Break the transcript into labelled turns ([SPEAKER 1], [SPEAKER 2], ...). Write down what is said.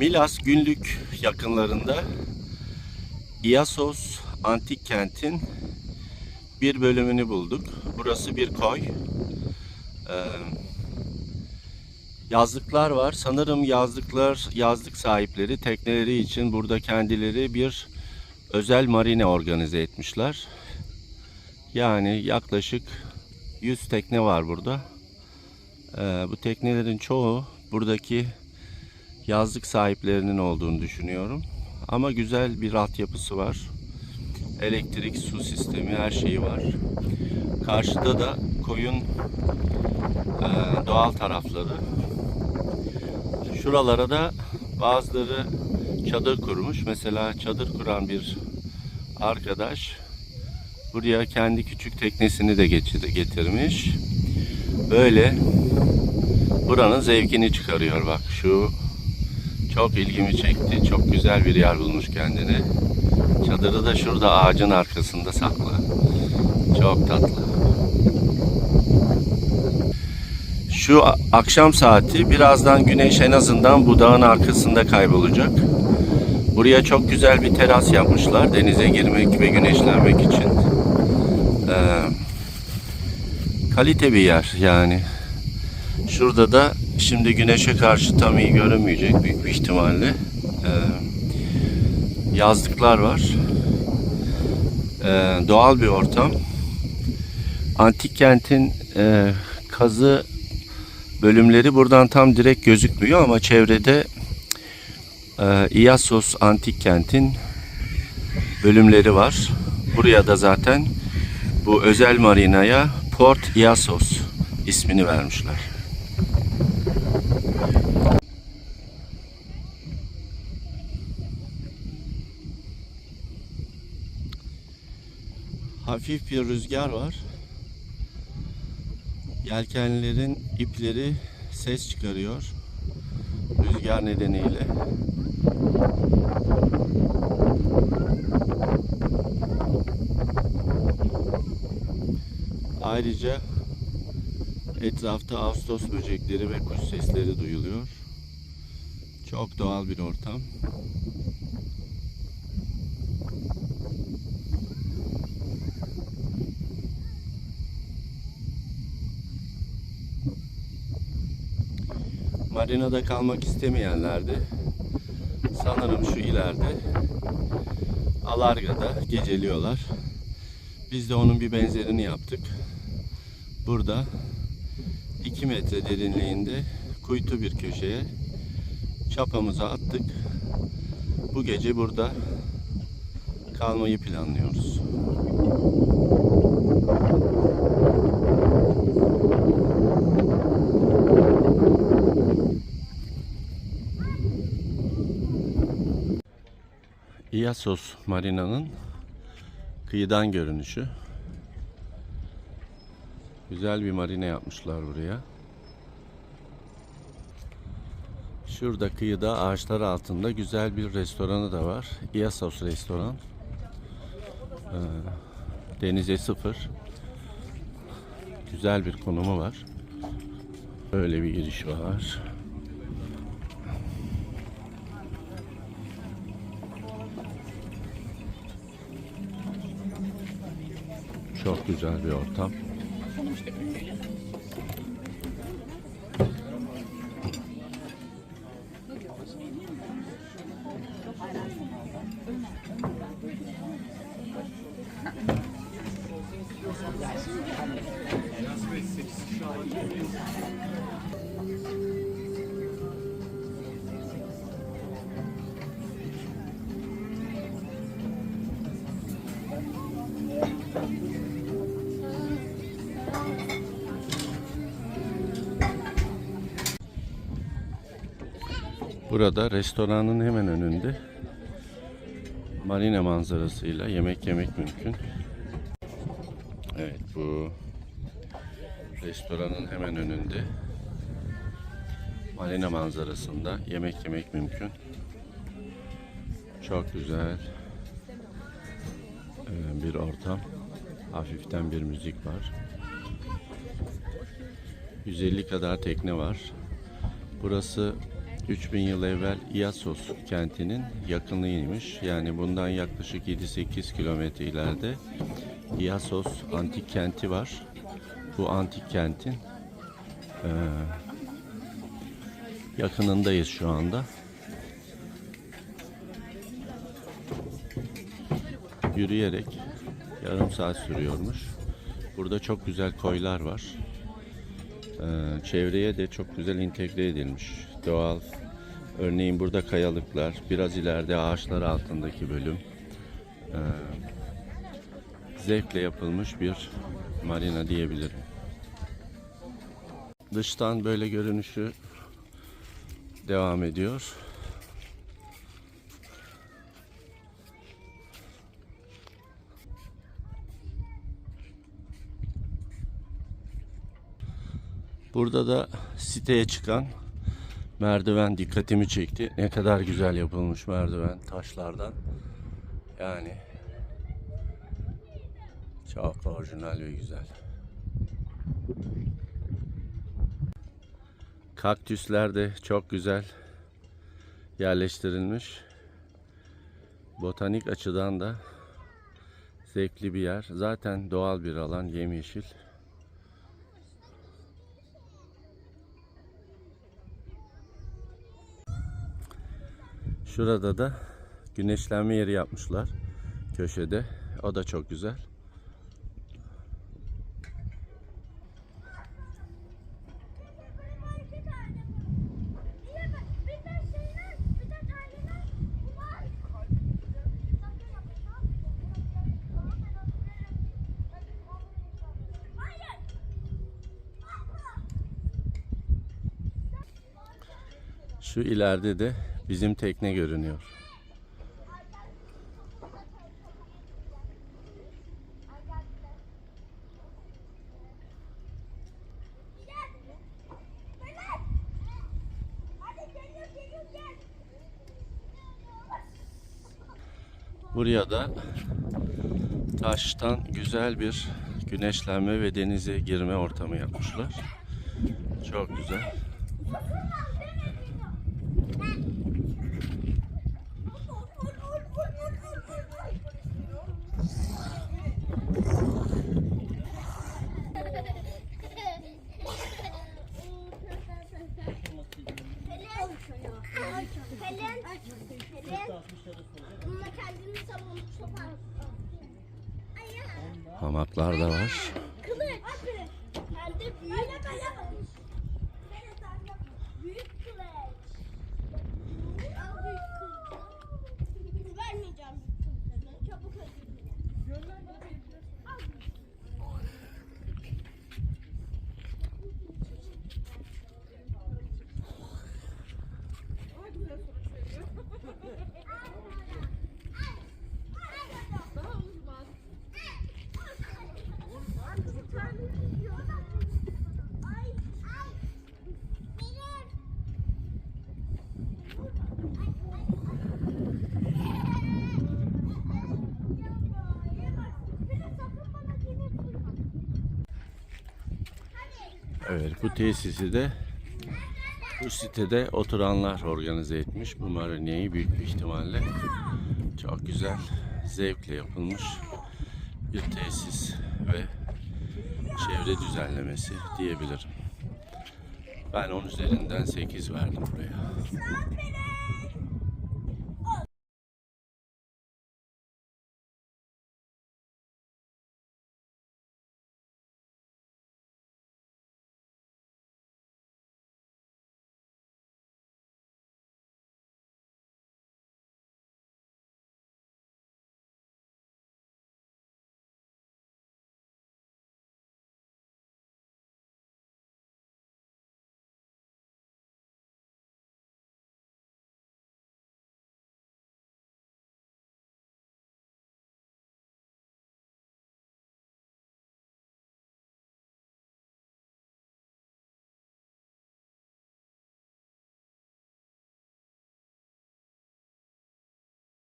[SPEAKER 1] Milas günlük yakınlarında Iasos antik kentin bir bölümünü bulduk. Burası bir koy. Ee, yazlıklar var. Sanırım yazlıklar, yazlık sahipleri tekneleri için burada kendileri bir özel marine organize etmişler. Yani yaklaşık 100 tekne var burada. Ee, bu teknelerin çoğu buradaki yazlık sahiplerinin olduğunu düşünüyorum. Ama güzel bir altyapısı var. Elektrik, su sistemi her şeyi var. Karşıda da koyun e, doğal tarafları. Şuralara da bazıları çadır kurmuş. Mesela çadır kuran bir arkadaş buraya kendi küçük teknesini de getirmiş. Böyle buranın zevkini çıkarıyor bak şu çok ilgimi çekti. Çok güzel bir yer bulmuş kendine. Çadırı da şurada ağacın arkasında saklı. Çok tatlı. Şu akşam saati birazdan güneş en azından bu dağın arkasında kaybolacak. Buraya çok güzel bir teras yapmışlar denize girmek ve güneşlenmek için. Ee, kalite bir yer yani. Şurada da şimdi güneşe karşı tam iyi görünmeyecek büyük bir ihtimalle. Ee, yazlıklar var. Ee, doğal bir ortam. Antik kentin e, kazı bölümleri buradan tam direkt gözükmüyor ama çevrede e, Iasos antik kentin bölümleri var. Buraya da zaten bu özel marinaya Port Iasos ismini vermişler. Hafif bir rüzgar var. Yelkenlerin ipleri ses çıkarıyor. Rüzgar nedeniyle. Ayrıca etrafta Ağustos böcekleri ve kuş sesleri duyuluyor. Çok doğal bir ortam. Marinada kalmak istemeyenler de sanırım şu ileride Alarga'da geceliyorlar. Biz de onun bir benzerini yaptık. Burada 2 metre derinliğinde kuytu bir köşeye çapamızı attık. Bu gece burada kalmayı planlıyoruz. Iasos Marina'nın kıyıdan görünüşü. Güzel bir marina yapmışlar buraya. Şurada kıyıda ağaçlar altında güzel bir restoranı da var. Iasos restoran. Ee, denize sıfır. Güzel bir konumu var. Böyle bir giriş var. Çok güzel bir ortam. Thank you. Burada restoranın hemen önünde marina manzarasıyla yemek yemek mümkün. Evet bu restoranın hemen önünde marina manzarasında yemek yemek mümkün. Çok güzel e, bir ortam. Hafiften bir müzik var. 150 kadar tekne var. Burası 3000 yıl evvel Iassos kentinin yakınıymış. Yani bundan yaklaşık 7-8 kilometre ileride Iassos antik kenti var. Bu antik kentin eee, yakınındayız şu anda. Yürüyerek yarım saat sürüyormuş. Burada çok güzel koylar var. Ee, çevreye de çok güzel entegre edilmiş. Doğal. Örneğin burada kayalıklar, biraz ileride ağaçlar altındaki bölüm. Ee, zevkle yapılmış bir marina diyebilirim. Dıştan böyle görünüşü devam ediyor. Burada da siteye çıkan merdiven dikkatimi çekti. Ne kadar güzel yapılmış merdiven taşlardan. Yani çok orijinal ve güzel. Kaktüsler de çok güzel yerleştirilmiş. Botanik açıdan da zevkli bir yer. Zaten doğal bir alan, yemyeşil. Şurada da güneşlenme yeri yapmışlar köşede. O da çok güzel. Şu ileride de bizim tekne görünüyor. Buraya da taştan güzel bir güneşlenme ve denize girme ortamı yapmışlar. Çok güzel.
[SPEAKER 2] Ayağı.
[SPEAKER 1] Hamaklar da var.
[SPEAKER 2] Kılıç. Hem de büyük. Büyük
[SPEAKER 1] Evet bu tesisi de bu sitede oturanlar organize etmiş. Bu marineyi büyük bir ihtimalle çok güzel, zevkle yapılmış bir tesis ve çevre düzenlemesi diyebilirim. Ben 10 üzerinden 8 verdim buraya.